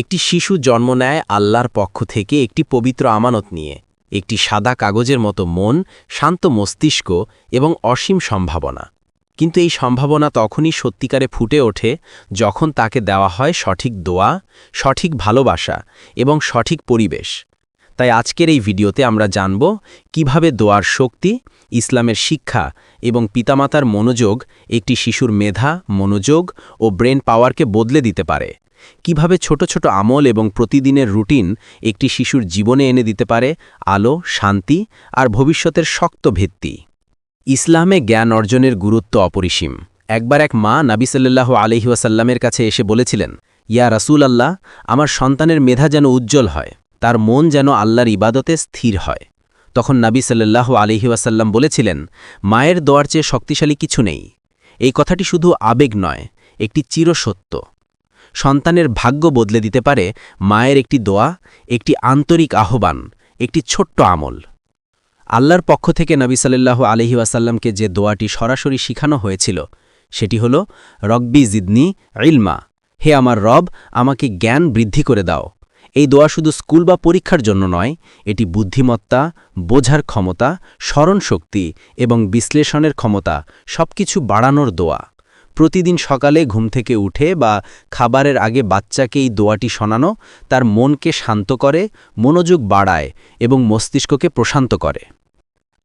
একটি শিশু জন্ম নেয় আল্লাহর পক্ষ থেকে একটি পবিত্র আমানত নিয়ে, একটি সাদা কাগজের মতো মন, শান্ত মস্তিষ্ক এবং অসীম সম্ভাবনা। কিন্তু এই সম্ভাবনা তখনই সত্যিকারে ফুটে ওঠে যখন তাকে দেওয়া হয় সঠিক দোয়া, সঠিক ভালোবাসা এবং সঠিক পরিবেশ। তাই আজকের এই ভিডিওতে আমরা জানব কীভাবে দোয়ার শক্তি, ইসলামের শিক্ষা এবং পিতামাতার মনোযোগ, একটি শিশুর মেধা, মনোযোগ ও ব্রেন পাওয়ারকে বদলে দিতে পারে। কীভাবে ছোট ছোট আমল এবং প্রতিদিনের রুটিন একটি শিশুর জীবনে এনে দিতে পারে আলো, শান্তি আর ভবিষ্যতের শক্ত ভিত্তি। ইসলামে জ্ঞান অর্জনের গুরুত্ব অপরিসীম। একবার এক মা নাবিসাল্লাহ আলহিউসাল্লামের কাছে এসে বলেছিলেন, ইয়া রাসূল আল্লাহ আমার সন্তানের মেধা যেন উজ্জ্বল হয়। তার মন যেন আল্লাহর ইবাদতে স্থির হয়। তখন নাবি সাল্লাল্লাহু আলহিউসাল্লাম বলেছিলেন, মায়ের দোয়ার চেয়ে শক্তিশালী কিছু নেই। এই কথাটি শুধু আবেগ নয়, একটি চিরসত্য। সন্তানের ভাগ্য বদলে দিতে পারে মায়ের একটি দোয়া, একটি আন্তরিক আহ্বান, একটি ছোট্ট আমল। আল্লাহর পক্ষ থেকে নবী সাল্লাল্লাহু আলহি ওয়াসাল্লামকে যে দোয়াটি সরাসরি শিখানো হয়েছিল, সেটি হল, রব্বি জিদনি ইলমা। হে আমার রব, আমাকে জ্ঞান বৃদ্ধি করে দাও। এই দোয়া শুধু স্কুল বা পরীক্ষার জন্য নয়, এটি বুদ্ধিমত্তা, বোঝার ক্ষমতা, স্মরণশক্তি এবং বিশ্লেষণের ক্ষমতা সবকিছু বাড়ানোর দোয়া। প্রতিদিন সকালে ঘুম থেকে উঠে বা খাবারের আগে বাচ্চাকে এই দোয়াটি শোনানো তার মনকে শান্ত করে, মনোযোগ বাড়ায় এবং মস্তিষ্ককে প্রশান্ত করে।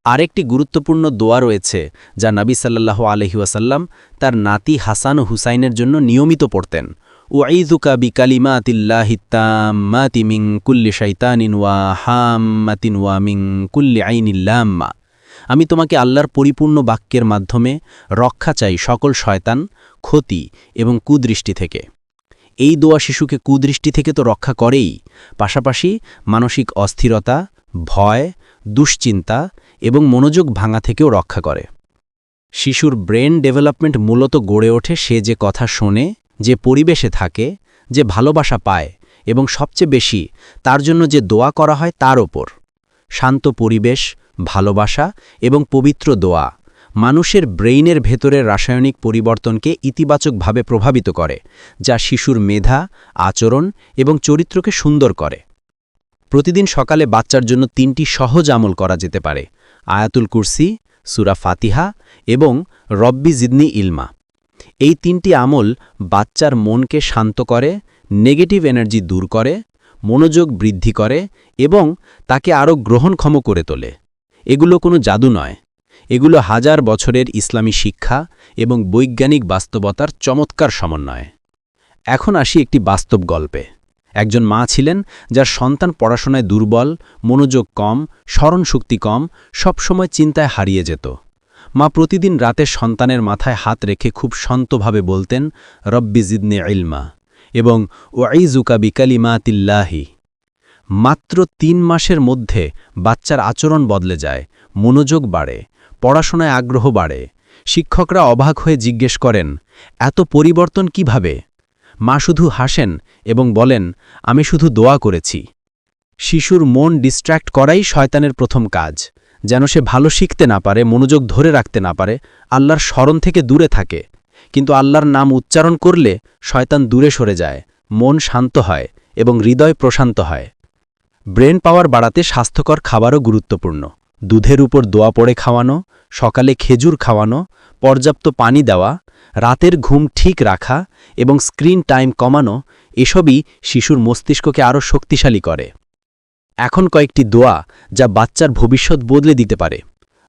আরেকটি গুরুত্বপূর্ণ দোয়া রয়েছে যা নবী সাল্লাহ আলহিউসাল্লাম তার নাতি হাসান হুসাইনের জন্য নিয়মিত পড়তেন। ওয়াইজুকা বিকালিমাতিল্লাহিত্তাম্মাতি মিং কুল্লি শৈতানিন ওয়া হাম্মাতিন ওয়া মিং কুল্লি আইনিল্লাম্মা আমি তোমাকে আল্লাহর পরিপূর্ণ বাক্যের মাধ্যমে রক্ষা চাই সকল শয়তান, ক্ষতি এবং কুদৃষ্টি থেকে। এই দোয়া শিশুকে কুদৃষ্টি থেকে তো রক্ষা করেই, পাশাপাশি মানসিক অস্থিরতা, ভয়, দুশ্চিন্তা এবং মনোযোগ ভাঙা থেকেও রক্ষা করে। শিশুর ব্রেন ডেভেলপমেন্ট মূলত গড়ে ওঠে সে যে কথা শোনে যে পরিবেশে থাকে, যে ভালোবাসা পায় এবং সবচেয়ে বেশি তার জন্য যে দোয়া করা হয় তার ওপর। শান্ত পরিবেশ, ভালোবাসা এবং পবিত্র দোয়া মানুষের ব্রেইনের ভেতরের রাসায়নিক পরিবর্তনকে ইতিবাচকভাবে প্রভাবিত করে, যা শিশুর মেধা, আচরণ এবং চরিত্রকে সুন্দর করে। প্রতিদিন সকালে বাচ্চার জন্য তিনটি সহজ আমল করা যেতে পারে, আয়াতুল কুরসি, সুরা ফাতিহা এবং রব্বি জিদনি ইলমা। এই তিনটি আমল বাচ্চার মনকে শান্ত করে নেগেটিভ এনার্জি দূর করে, মনোযোগ বৃদ্ধি করে এবং তাকে আরও গ্রহণক্ষম করে তোলে। এগুলো কোনো জাদু নয়। এগুলো হাজার বছরের ইসলামী শিক্ষা এবং বৈজ্ঞানিক বাস্তবতার চমৎকার সমন্বয়। এখন আসি একটি বাস্তব গল্পে। একজন মা ছিলেন যার সন্তান পড়াশোনায় দুর্বল, মনোযোগ কম, স্মরণশক্তি কম, সবসময় চিন্তায় হারিয়ে যেত। মা প্রতিদিন রাতে সন্তানের মাথায় হাত রেখে খুব শান্তভাবে বলতেন, রব্বি জিদনে ইলমা এবং ওয়াইজুকা বিকালিমাতিল্লাহি মাত্র তিন মাসের মধ্যে বাচ্চার আচরণ বদলে যায়, মনোযোগ বাড়ে, পড়াশোনায় আগ্রহ বাড়ে। শিক্ষকরা অবাক হয়ে জিজ্ঞেস করেন, এত পরিবর্তন কীভাবে? মা শুধু হাসেন এবং বলেন, আমি শুধু দোয়া করেছি। শিশুর মন ডিস্ট্র্যাক্ট করাই শয়তানের প্রথম কাজ। যেন সে ভালো শিখতে না পারে, মনোযোগ ধরে রাখতে না পারে, আল্লাহর স্মরণ থেকে দূরে থাকে। কিন্তু আল্লাহর নাম উচ্চারণ করলে শয়তান দূরে সরে যায়, মন শান্ত হয় এবং হৃদয় প্রশান্ত হয়। ব্রেন পাওয়ার বাড়াতে স্বাস্থ্যকর খাবারও গুরুত্বপূর্ণ। দুধের উপর দোয়া পড়ে খাওয়ানো, সকালে খেজুর খাওয়ানো, পর্যাপ্ত পানি দেওয়া, রাতের ঘুম ঠিক রাখা এবং স্ক্রিন টাইম কমানো, এসবই শিশুর মস্তিষ্ককে আরও শক্তিশালী করে। এখন কয়েকটি দোয়া যা বাচ্চার ভবিষ্যৎ বদলে দিতে পারে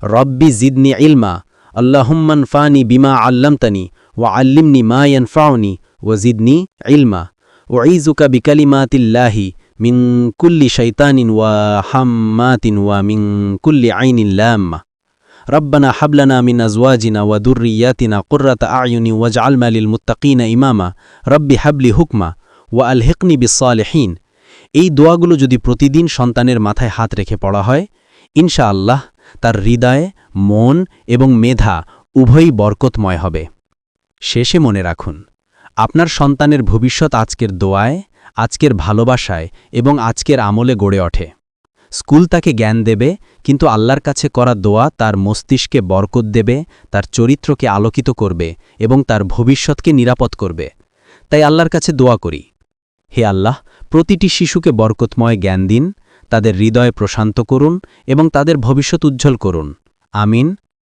রব্বি জিদনি ইলমা আল্লাহম্মান ফানি বিমা আল্লামতানি ওয়া আল্লিমনি মা ফাউনি ও জিদনি ইলমা ও ইজুকা বিকালিমাতিল্লাহি মিন কুল্লি শৈতানিন ওয়া হাম্মাতিন ওয়া মিন কুল্লি আইনিল্লাম্মা ربنا حب لنا من أزواجنا وذرياتنا قرة أعين واجعلنا للمتقين إماما رب حب لي حكما وألحقني بالصالحين এই দোয়াগুলো যদি প্রতিদিন সন্তানের মাথায় হাত রেখে পড়া হয় ইনশা আল্লাহ তার হৃদয়, মন এবং মেধা উভয়ই বরকতময় হবে। শেষে মনে রাখুন, আপনার সন্তানের ভবিষ্যৎ আজকের দোয়ায়, আজকের ভালোবাসায় এবং আজকের আমলে গড়ে ওঠে। স্কুল তাকে জ্ঞান দেবে, কিন্তু আল্লাহর কাছে করা দোয়া তার মস্তিষ্কে বরকত দেবে, তার চরিত্রকে আলোকিত করবে এবং তার ভবিষ্যৎকে নিরাপদ করবে। তাই আল্লাহর কাছে দোয়া করি হে আল্লাহ, প্রতিটি শিশুকে বরকতময় জ্ঞান দিন, তাদের হৃদয় প্রশান্ত করুন এবং তাদের ভবিষ্যৎ উজ্জ্বল করুন। আমিন।